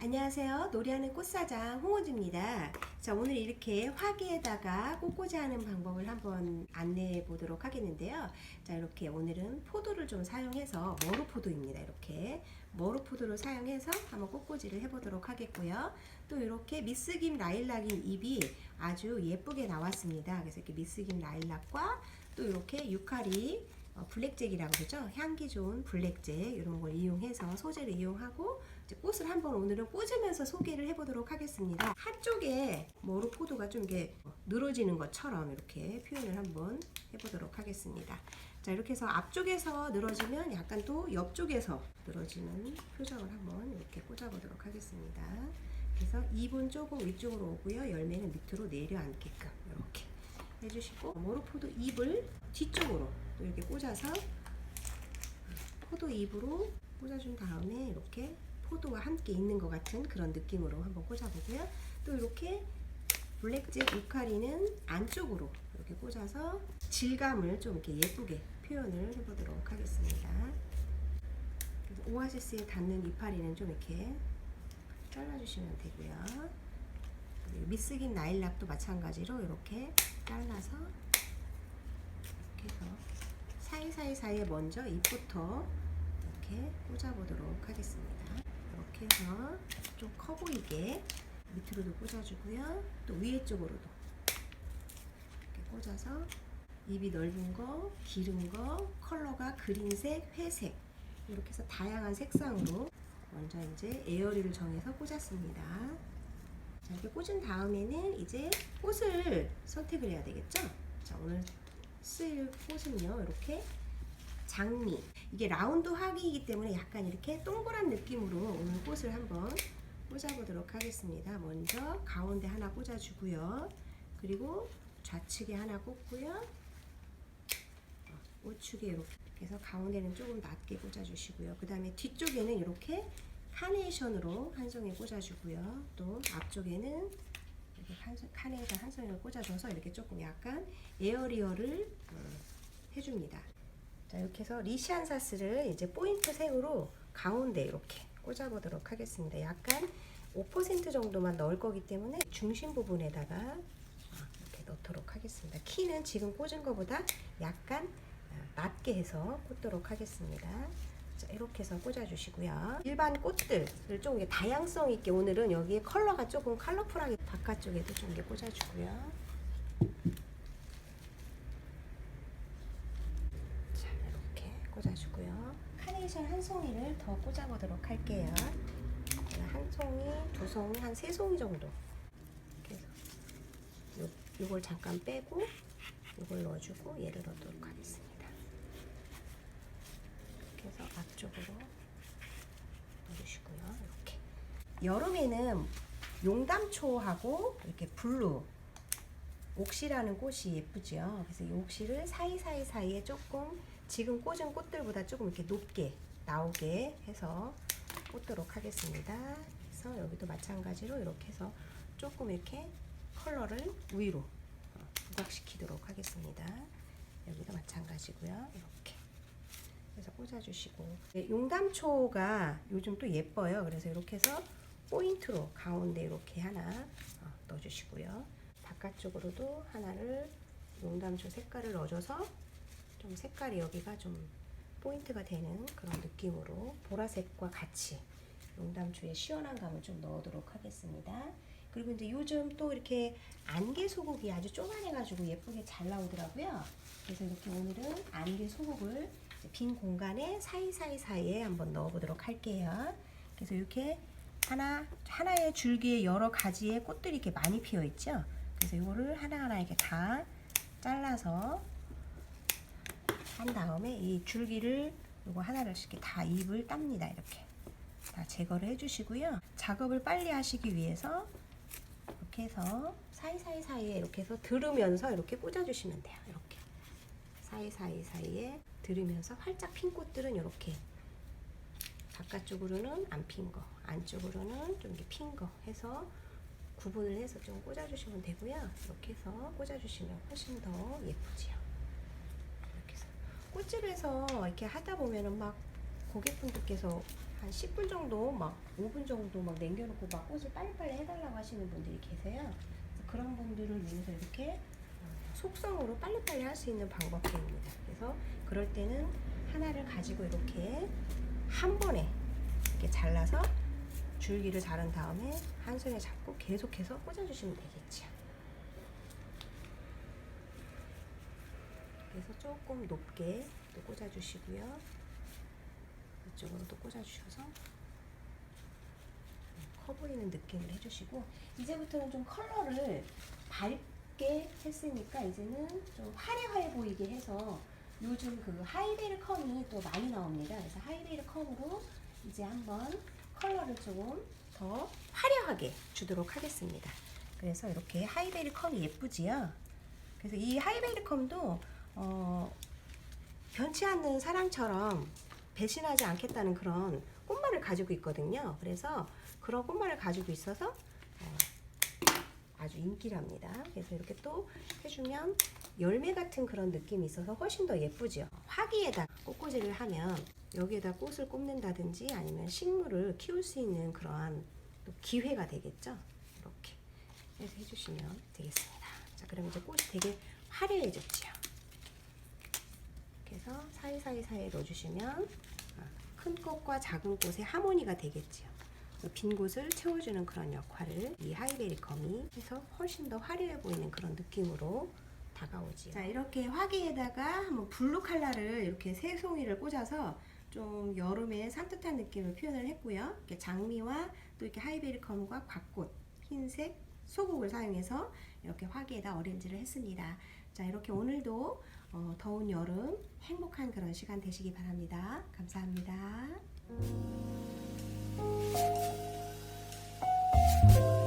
안녕하세요. 놀이하는 꽃사장 홍호주입니다. 자, 오늘 이렇게 화기에다가 꽃꽂이 하는 방법을 한번 안내해 보도록 하겠는데요. 자, 이렇게 오늘은 포도를 좀 사용해서 머루포도입니다. 이렇게 머루포도를 사용해서 한번 꽃꽂이를 해 보도록 하겠고요. 또 이렇게 미스김 라일락인 잎이 아주 예쁘게 나왔습니다. 그래서 이렇게 미스김 라일락과 또 이렇게 유카리 어, 블랙잭이라고 그러죠. 향기 좋은 블랙잭 이런 걸 이용해서 소재를 이용하고 꽃을 한번 오늘은 꽂으면서 소개를 해보도록 하겠습니다. 한쪽에 머루 포도가 좀 이게 늘어지는 것처럼 이렇게 표현을 한번 해보도록 하겠습니다. 자 이렇게 해서 앞쪽에서 늘어지면 약간 또 옆쪽에서 늘어지는 표정을 한번 이렇게 꽂아보도록 하겠습니다. 그래서 잎은 조금 위쪽으로 오고요. 열매는 밑으로 내려앉게끔 이렇게 해주시고 모로포도 잎을 뒤쪽으로 또 이렇게 꽂아서 포도 잎으로 꽂아준 다음에 이렇게 포도와 함께 있는 것 같은 그런 느낌으로 한번 꽂아보고요. 또 이렇게 블랙잭 유카리는 안쪽으로 이렇게 꽂아서 질감을 좀 이렇게 예쁘게 표현을 해보도록 하겠습니다. 오아시스에 닿는 이파리는 좀 이렇게 잘라주시면 되고요. 미스김 나일락도 마찬가지로 이렇게 잘라서 이렇게 해서 사이사이 사이에 먼저 잎부터 이렇게 꽂아보도록 하겠습니다. 이렇게 해서 좀 커 보이게 밑으로도 꽂아주고요. 또 위에 쪽으로도 이렇게 꽂아서 잎이 넓은 거, 기른 거, 컬러가 그린색, 회색 이렇게 해서 다양한 색상으로 먼저 이제 에어리를 정해서 꽂았습니다. 자, 이렇게 꽂은 다음에는 이제 꽃을 선택을 해야 되겠죠? 자, 오늘 쓸 꽃은요, 이렇게 장미. 이게 라운드 화기이기 때문에 약간 이렇게 동그란 느낌으로 오늘 꽃을 한번 꽂아보도록 하겠습니다. 먼저 가운데 하나 꽂아주고요. 그리고 좌측에 하나 꽂고요. 어, 우측에 이렇게 해서 가운데는 조금 낮게 꽂아주시고요. 그 다음에 뒤쪽에는 이렇게 카네이션으로 한 송이 꽂아주고요. 또 앞쪽에는 이렇게 카네이션 한 송이를 꽂아줘서 이렇게 조금 약간 에어리어를 어, 해줍니다. 자 이렇게 해서 리시안사스를 이제 포인트 색으로 가운데 이렇게 꽂아보도록 하겠습니다. 약간 5% 정도만 넣을 거기 때문에 중심 부분에다가 어, 이렇게 넣도록 하겠습니다. 키는 지금 꽂은 것보다 약간 어, 낮게 해서 꽂도록 하겠습니다. 자, 이렇게 해서 꽂아주시고요. 일반 꽃들을 좀 다양성 있게 오늘은 여기에 컬러가 조금 컬러풀하게 바깥쪽에도 좀 이렇게 꽂아주고요. 자, 이렇게 꽂아주고요. 카네이션 한 송이를 더 꽂아보도록 할게요. 한 송이, 두 송이, 한 세 송이 정도. 이렇게 해서 요, 요걸 잠깐 빼고 이걸 넣어주고 얘를 넣도록 하겠습니다. 해서 앞쪽으로 넣어주시고요. 이렇게. 여름에는 용담초하고 이렇게 블루 옥시라는 꽃이 예쁘죠. 그래서 이 옥시를 사이사이 사이에 조금 지금 꽂은 꽃들보다 조금 이렇게 높게 나오게 해서 꽂도록 하겠습니다. 그래서 여기도 마찬가지로 이렇게 해서 조금 이렇게 컬러를 위로 어, 부각시키도록 하겠습니다. 여기도 마찬가지고요. 이렇게 그래서 꽂아주시고 네, 용담초가 요즘 또 예뻐요. 그래서 이렇게 해서 포인트로 가운데 이렇게 하나 어, 넣어주시고요. 바깥쪽으로도 하나를 용담초 색깔을 넣어줘서 좀 색깔이 여기가 좀 포인트가 되는 그런 느낌으로 보라색과 같이 용담초의 시원한 감을 좀 넣도록 하겠습니다. 그리고 이제 요즘 또 이렇게 안개 소국이 아주 쪼만해가지고 예쁘게 잘 나오더라고요. 그래서 이렇게 오늘은 안개 소국을 빈 공간에 사이사이 사이에 한번 넣어보도록 할게요. 그래서 이렇게 하나 하나의 줄기에 여러 가지의 꽃들이 이렇게 많이 피어 있죠. 그래서 이거를 하나하나 이렇게 다 잘라서 한 다음에 이 줄기를 이거 하나를 이렇게 다 잎을 땁니다. 이렇게 다 제거를 해주시고요. 작업을 빨리 하시기 위해서 이렇게 해서 사이사이 사이에 이렇게 해서 들으면서 이렇게 꽂아주시면 돼요. 이렇게 사이사이 사이에 들으면서 활짝 핀 꽃들은 이렇게 바깥쪽으로는 안 핀 거, 안쪽으로는 좀 이렇게 핀 거 해서 구분을 해서 좀 꽂아주시면 되고요. 이렇게 해서 꽂아주시면 훨씬 더 예쁘지요. 이렇게 해서 꽃집에서 이렇게 하다 보면은 막 고객분들께서 한 10분 정도 막 5분 정도 막 남겨놓고 막 꽃을 빨리빨리 해달라고 하시는 분들이 계세요. 그런 분들을 위해서 이렇게 어, 속성으로 빨리빨리 할 수 있는 방법들입니다. 그래서 그럴 때는 하나를 가지고 이렇게 한 번에 이렇게 잘라서 줄기를 자른 다음에 한 손에 잡고 계속해서 꽂아주시면 되겠죠. 그래서 조금 높게 또 꽂아주시고요. 이쪽으로 또 꽂아주셔서 커 보이는 느낌을 해주시고 이제부터는 좀 컬러를 밝 게 했으니까 이제는 좀 화려해 보이게 해서 요즘 그 하이베리 컴이 또 많이 나옵니다. 그래서 하이베리 컴으로 이제 한번 컬러를 조금 더 화려하게 주도록 하겠습니다. 그래서 이렇게 하이베리 컴이 예쁘지요? 그래서 이 하이베리 컴도 어, 변치 않는 사랑처럼 배신하지 않겠다는 그런 꽃말을 가지고 있거든요. 그래서 그런 꽃말을 가지고 있어서 어, 아주 인기랍니다. 그래서 이렇게 또 해주면 열매 같은 그런 느낌이 있어서 훨씬 더 예쁘죠. 화기에다 꽃꽂이를 하면 여기에다 꽃을 꼽는다든지 아니면 식물을 키울 수 있는 그러한 또 기회가 되겠죠. 이렇게 해서 해주시면 되겠습니다. 자, 그럼 이제 꽃이 되게 화려해졌죠. 그래서 사이사이 사이에 넣어주시면 아, 큰 꽃과 작은 꽃의 하모니가 되겠지요. 빈 곳을 채워주는 그런 역할을 이 하이베리컴이 해서 훨씬 더 화려해 보이는 그런 느낌으로 다가오지요. 자 이렇게 화기에다가 한번 블루 칼라를 이렇게 세 송이를 꽂아서 좀 여름의 산뜻한 느낌을 표현을 했고요. 이렇게 장미와 또 이렇게 하이베리컴과 곽꽃, 흰색, 소국을 사용해서 이렇게 화기에다 어렌지를 했습니다. 자 이렇게 오늘도 어, 더운 여름 행복한 그런 시간 되시기 바랍니다. 감사합니다. thank you